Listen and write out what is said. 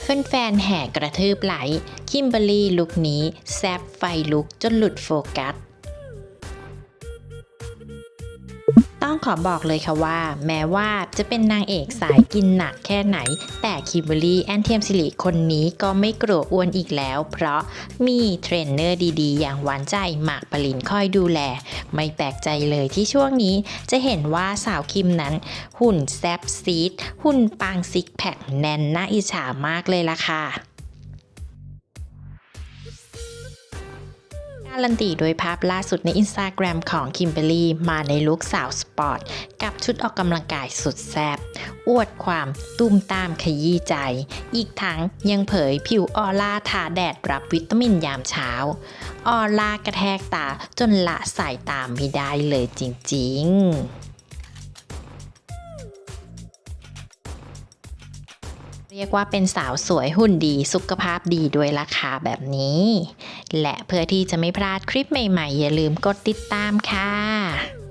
แฟนๆแห่กระทืบไหล คิมเบอรี่ลุกนี้ แซบไฟลุกจนหลุดโฟกัส ต้องขอบอกเลยค่ะว่า แม้ว่าจะเป็นนางเอกสายกินหนักแค่ไหน แต่คิมเบอรี่แอนเทียมสิริคนนี้ก็ไม่กลัวอ้วนอีกแล้ว เพราะมีเทรนเนอร์ดีๆ อย่างหวานใจหมากปรินคอยดูแล ไม่แปลกใจเลยที่ช่วงนี้จะเห็นว่าสาวคิมนั้น หุ่นแซบซีดหุ่นปังซิกแพคแน่นน่าอิจฉามากเลยล่ะค่ะ การันตีโดยภาพล่าสุดใน Instagram ของคิมเบอรี่มาในลุคสาวสปอร์ต กับชุดออกกำลังกายสุดแซ่บอวดความตุ้มตามขยี้ใจ อีกทั้งยังเผยผิวออร่าทาแดดรับวิตามินยามเช้า ออร่ากระแทกตาจนละสายตามไม่ได้เลยจริงๆ เรียกว่าเป็นสาวสวยหุ่นดีสุขภาพดีด้วยราคาแบบนี้ และเพื่อที่จะไม่พลาดคลิปใหม่ๆ อย่าลืมกดติดตามค่ะ